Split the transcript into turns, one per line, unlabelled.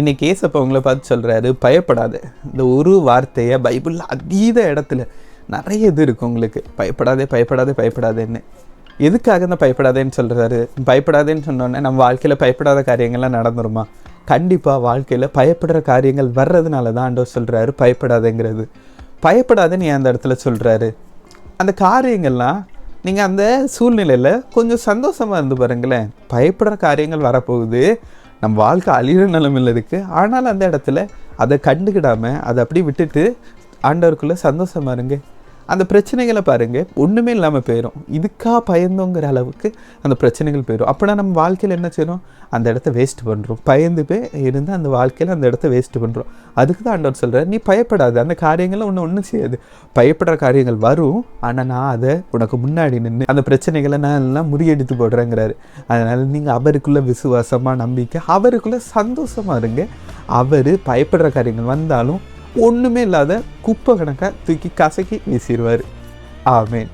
இன்னைக்கு ஏசப்ப உங்களை பார்த்து சொல்கிறாரு பயப்படாத. இந்த ஒரு வார்த்தையை பைபிளில் அதீத இடத்துல நிறைய இது இருக்குது உங்களுக்கு. பயப்படாதே பயப்படாதே பயப்படாதேன்னு. எதுக்காக இந்த பயப்படாதேன்னு சொல்கிறாரு பயப்படாதேன்னு சொன்னோன்னே நம்ம வாழ்க்கையில் பயப்படாத காரியங்கள்லாம் நடந்துருமா? கண்டிப்பாக வாழ்க்கையில் பயப்படுற காரியங்கள் வர்றதுனால தான் ஆண்டவர் சொல்கிறாரு பயப்படாதேங்கிறது. பயப்படாதேன்னு ஏன் அந்த இடத்துல சொல்கிறாரு அந்த காரியங்கள்லாம் நீங்கள் அந்த சூழ்நிலையில் கொஞ்சம் சந்தோஷமாக இருந்து பாருங்களேன். பயப்படுற காரியங்கள் வரப்போகுது. நம்ம வாழ்க்கை அழிகிற நிலைமையில் இருக்குது ஆனால் அந்த இடத்துல அதை கண்டுக்கிடாமல் அதை அப்படியே விட்டுட்டு ஆண்டவருக்குள்ளே சந்தோஷமா இருங்க. அந்த பிரச்சனைகளை பாருங்கள் ஒன்றுமே இல்லாமல் போயிடும் இதுக்கா பயந்தோங்கிற அளவுக்கு அந்த பிரச்சனைகள் போயிடும் அப்படின்னா நம்ம வாழ்க்கையில் என்ன செய்கிறோம் அந்த இடத்த வேஸ்ட் பண்ணுறோம் பயந்து போய் இருந்து அந்த வாழ்க்கையில் அந்த இடத்த வேஸ்ட் பண்ணுறோம் அதுக்கு தான் ஆண்டவர் சொல்கிறார் நீ பயப்படாது. அந்த காரியங்களை ஒன்று ஒன்றும் செய்யாது. பயப்படுற காரியங்கள் வரும். ஆனால் நான் அதை உனக்கு முன்னாடி நின்று அந்த பிரச்சனைகளை நான் எல்லாம் முறியடித்து போடுறேங்கிறாரு. அதனால் நீங்கள் அவருக்குள்ளே விசுவாசமாக நம்பிக்கை அவருக்குள்ளே சந்தோஷமாக இருங்க. அவர் பயப்படுற காரியங்கள் வந்தாலும் ஒன்றுமே இல்லாத குப்பை கணக்காக தூக்கி கசக்கி வீசிடுவார். ஆமேன்.